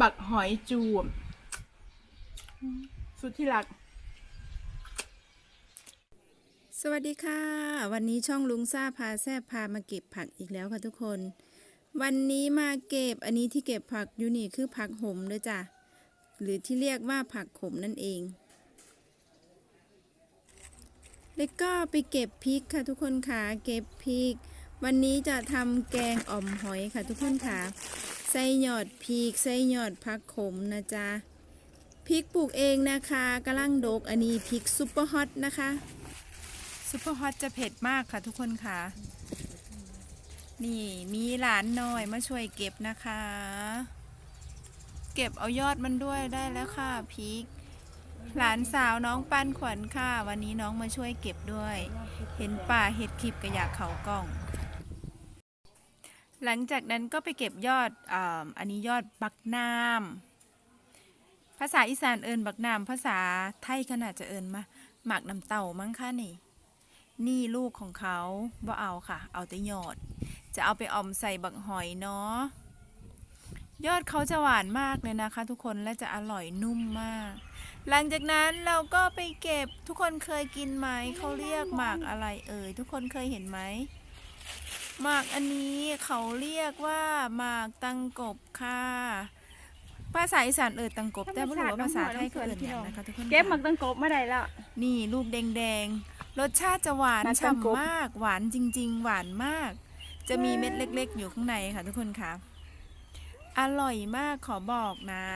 บักหอยจูบ สุดที่รัก สวัสดีค่ะ วันนี้ช่องลุงซ่าพาแซบพามาเก็บผักอีกแล้วค่ะทุกคน วันนี้มาเก็บอันนี้ที่เก็บผักอยู่นี่คือผักหมเลยจ้ะ หรือที่เรียกว่าผักขมนั่นเอง แล้วก็ไปเก็บพริกค่ะทุกคนค่ะ เก็บพริก วันนี้จะทำแกงอ่อมหอยค่ะทุกคนค่ะ ใส่หยอดพริกใส่หยอดผักขมนะจ๊ะพริกปลูกเองนะคะกำลังโดกอันนี้พริกซุปเปอร์ฮอตนะคะซุปเปอร์ฮอตจะเผ็ดมากค่ะทุกคนค่ะ นี่มีหลานน้อยมาช่วยเก็บนะคะ เก็บเอายอดมันด้วยได้แล้วค่ะพริกหลานสาวน้องปันขวัญค่ะ วันนี้น้องมาช่วยเก็บด้วย เห็นป่าเห็ดคลิปก็อยากเขากล้อง หลังจากนั้นก็ไปเก็บยอดออันนี้ยอดบักนามภาษาอีสานเอินบักนามภาษาไทยขนาดจะเอินมาหมักน้ำเต่ามั้งค่ะนี่ นี่ลูกของเขาบ่เอาค่ะ เอาแต่ยอด จะเอาไปออมใส่บักหอยเนาะยอดเขาจะหวานมากเลยนะคะ ทุกคนและจะอร่อยนุ่มมาก หลังจากนั้นเราก็ไปเก็บทุกคนเคยกินไหมเขาเรียกหมากอะไรเอ่ยทุกคนเคยเห็นไหม หมากอันนี้เขาเรียกว่าหมากตังกบค่ะ ภาษาอีสานเอ่ยตังกบ แต่ไม่รู้ว่าภาษาไทยเขาเอ่ยอย่างนะคะทุกคนเก็บหมัค่ะกตังกบมาได้แล้ว นี่ลูกแดงๆ รสชาติจะหวานมาตังกบฉ่ำมาก หวานจริง ๆ หวานมาก จะมีเม็ดเล็ก ๆ อยู่ข้างในค่ะทุกคนค่ะ อร่อยมากขอบอกนะ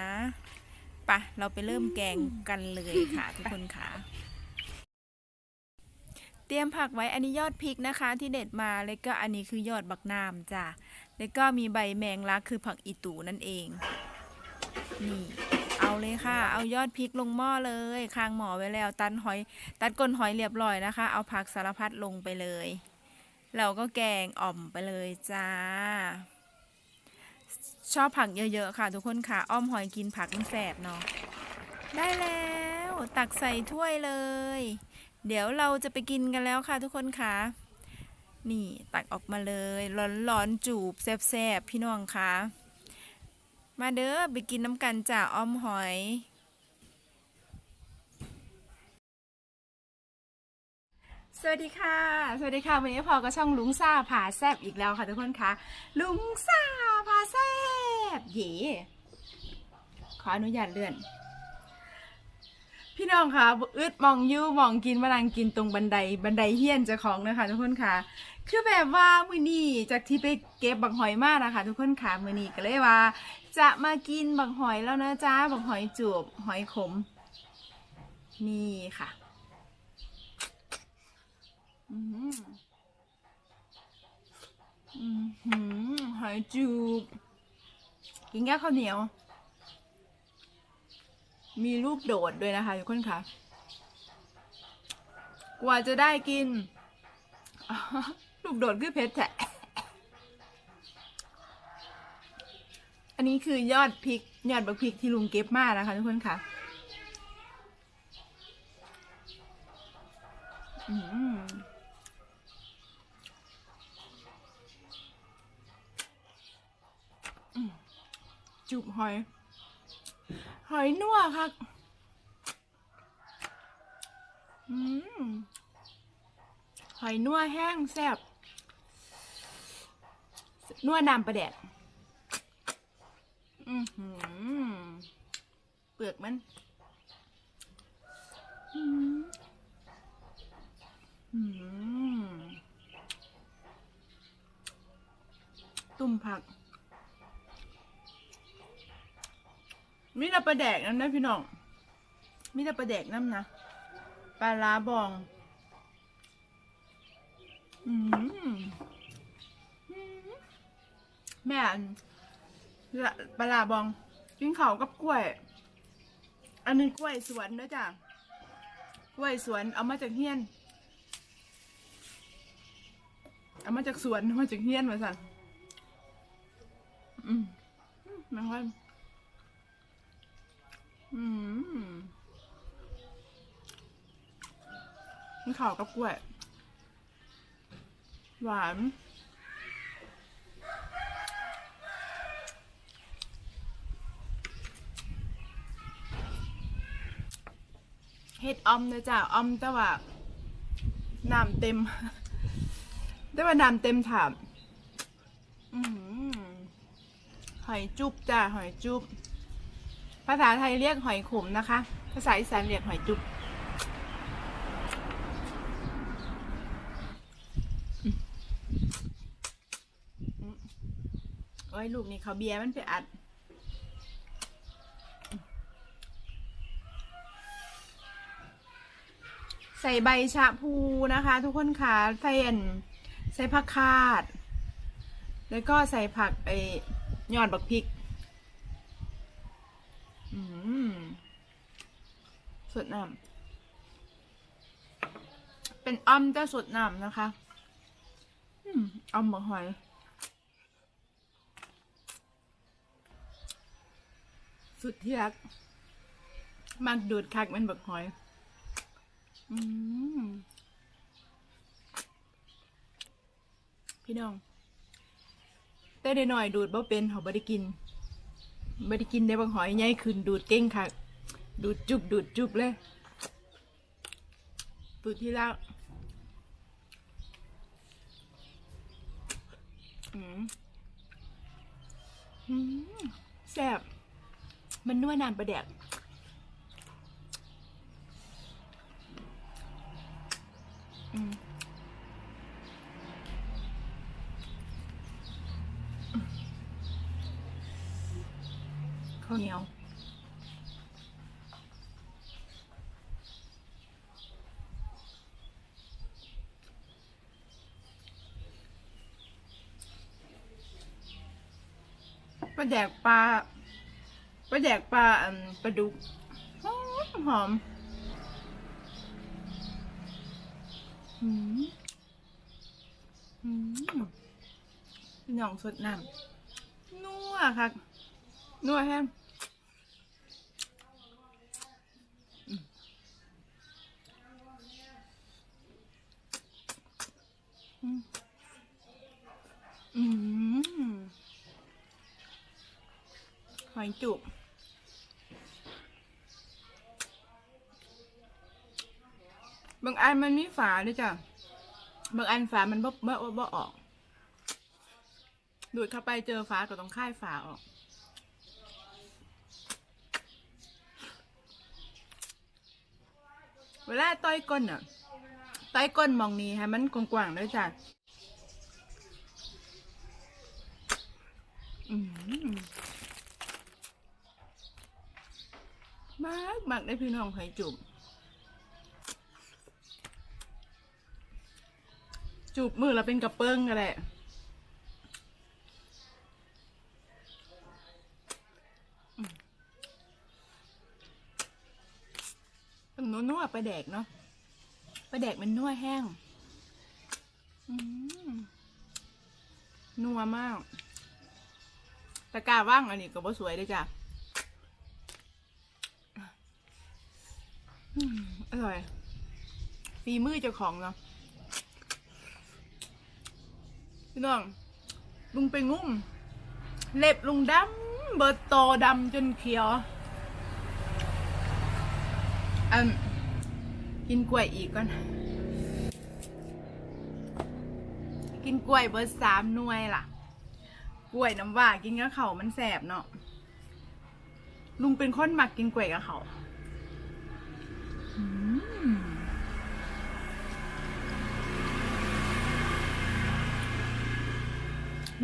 ไปะเราไปเริ่มแกงกันเลยค่ะทุกคนค่ะ เตรียมผักไว้อันนี้ยอดพริกนะคะ ที่เด็ดมาแล้วก็อันนี้คือยอดบักนามจ้ะแล้วก็มีใบแมงลักคือผักอีตูนั่นเอง นี่ เอาเลยค่ะ เอายอดพริกลงหม้อเลยคางหมอไว้แล้ว ตัดหอย ตัดก้นหอยเรียบร้อยนะคะ เอาผักสารพัดลงไปเลย เราก็แกงอ่อมไปเลยจ้า ชอบผักเยอะๆค่ะ ทุกคนค่ะ อ้อมหอยกินผักมันแสบเนาะได้แล้ว ตักใส่ถ้วยเลย เดี๋ยวเราจะไปกินกันแล้วค่ะทุกคนค่ะ นี่ตักออกมาเลยร้อนๆจูบแซบๆพี่น้องค่ะมาเด้อไปกินน้ำกันจ่าอ้อมหอยสวัสดีค่ะ สวัสดีค่ะ วันนี้พอก็ช่องลุงซ่าผ่าแซบอีกแล้วค่ะทุกคนคะลุงซ่าผ่าแซบเย่ขออนุญาตเลื่อน พี่น้องคะอึดมองยู่มองกินมาลังกินตรงบันไดบันไดเฮี้ยนเจ้าของนะคะทุกคนคะคือแบบว่ามือนี้จากที่ไปเก็บบักหอยมากนะคะ ทุกคนคะมือนี้ก็เลยว่า จะมากินบักหอยแล้วนะจ๊ะบักหอยจูบหอยขม นี่ค่ะอืมอืมหืมหอยจูบกินแค่ข้าวเหนียว มีรูปโดดด้วยนะคะทุกคนค่ะ กว่าจะได้กิน ลูกโดดคือเพชรแทะอันนี้คือยอดพริก ยอดบักพริกที่ลุงเก็บมานะคะทุกคนค่ะจุบหอย หอยนัวค่ะอหอยนัวแห้งแซ่บนัวน้ำประแดดเปลือกมันตุ่มผัก มีแต่ปลาแดกน้ำนะพี่น้องมีแต่ปลาแดกน้ำนะปลาลาบอง อืมแม่ปลาลาบอง กินข้ากับกล้วย อันนี้กล้วยสวนด้วยจ้ะ กล้วยสวนเอามาจากเฮียน เอามาจากสวนมาจากเฮียนมาสั่นอืมไม่ค่อย มีข่าวกับกล้วย หวาน เห็ดอมเลยจ้ะอมแต่ว่าน้ำเต็ม แต่ว่าน้ำเต็มถามหอยจุ๊บจ้ะหอยจุ๊บ ภาษาไทยเรียกหอยขมนะคะ ภาษาอีสานเรียกหอยจุบโอ้ยลูกนี่เขาเบียร์มันไปอัด ใส่ใบชะพูนะคะ ทุกคนค่ะใส่อันใส่ผักคาด แล้วก็ใส่ผักไอยอดบักพริก อืมสดน้ำ เป็นอ้อมเจ้าสดน้ำนะคะอืมอ้อมบักหอย สุดที่รักมักดูดคักเป็นบักหอยอพี่น้อง แต่เดหน่อยดูดบ่เป็นเขาบ่ได้กินบ่ได้กินได้บางหอยใหญ่ขึ้นดูดเก่งค่ะดูดจุบดูดจุบเลยดูดที่แล้วอืมอืม แซ่บ มันนัวน้ำประแดกอืมข้าวเหนียว ปลาแดกปลาปลาแดกปลาอืมปลาดุกหอมหอมอืมอืมพี่น้องสดน้ำนัวค่ะนัวแห้งอืม อยจุบาง อันมันมีฝาด้วยจ้ะ บางอันฝามันบ่บ่บ่บ่ออก ดูดเข้าไปเจอฝาก็ต้องค่ายฝาออก เวลาต้อยก้นอะ ต้อยก้นมองนี้ให้มันกว้างๆด้วยจ้ะอืม มากมากได้พี่น้องไข่จุ่มจูบมือเราเป็นกระเปิ้งกันแหละมเป็นนัวๆปลาแดกเนาะปลาแดกมันนัวแห้งนัวมากตะกาว่างอันนี้ก็บ่สวยเลยจ้ะ อร่อยฝีมือเจ้าของเนาะพี่น้องลุงไปงุ้ม เล็บลุงดำเบิดโตดำจนเขียวอันกินกล้วยอีกก่อน กินกล้วยเบิดสามหน่วยล่ะ กล้วยน้ำว่ากินกับเขามันแสบเนาะลุงเป็นคนมักกินกล้วยกับเขา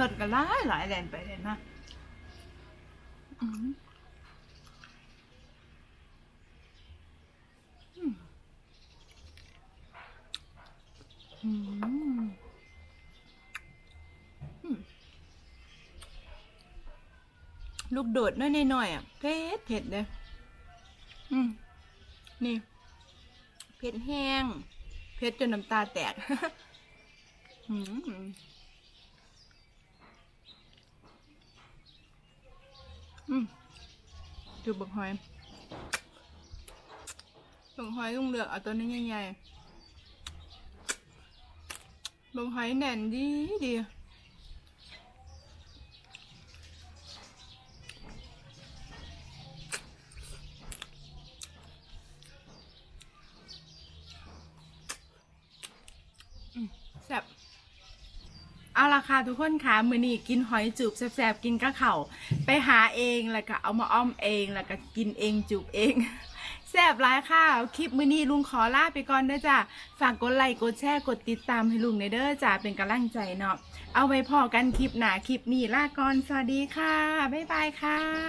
รถก็หลายหลายแลนไปเลยนะอืมอืมอืมอืมลูกโดดน้อยๆหน่อยๆอะเผ็ดเผ็ดเลย อืม นี่ เผ็ดแห้ง เผ็ดจนน้ำตาแตกอืมอืมจูบบักหอยบักหอยลุงเลือกเอาตัวนี้ใหญ่ๆบักหอยแน่นดีดี เอาละค่ะทุกคนค่ะมือนี้กินหอยจูบแซ่บๆกินกะเข่าไปหาเองแล้วก็เอามาอ้อมเองแล้วก็กินเองจูบเองแซ่บหลายค่ะคลิปมือนี้ลุงขอลาไปก่อนเด้อจ้ะฝากกดไลค์กดแชร์กดติดตามให้ลุงในเด้อจ้ะเป็นกำลังใจเนาะเอาไว้พอกันคลิปหนาคลิปนี้ลาก่อนสวัสดีค่ะบ๊ายบายค่ะ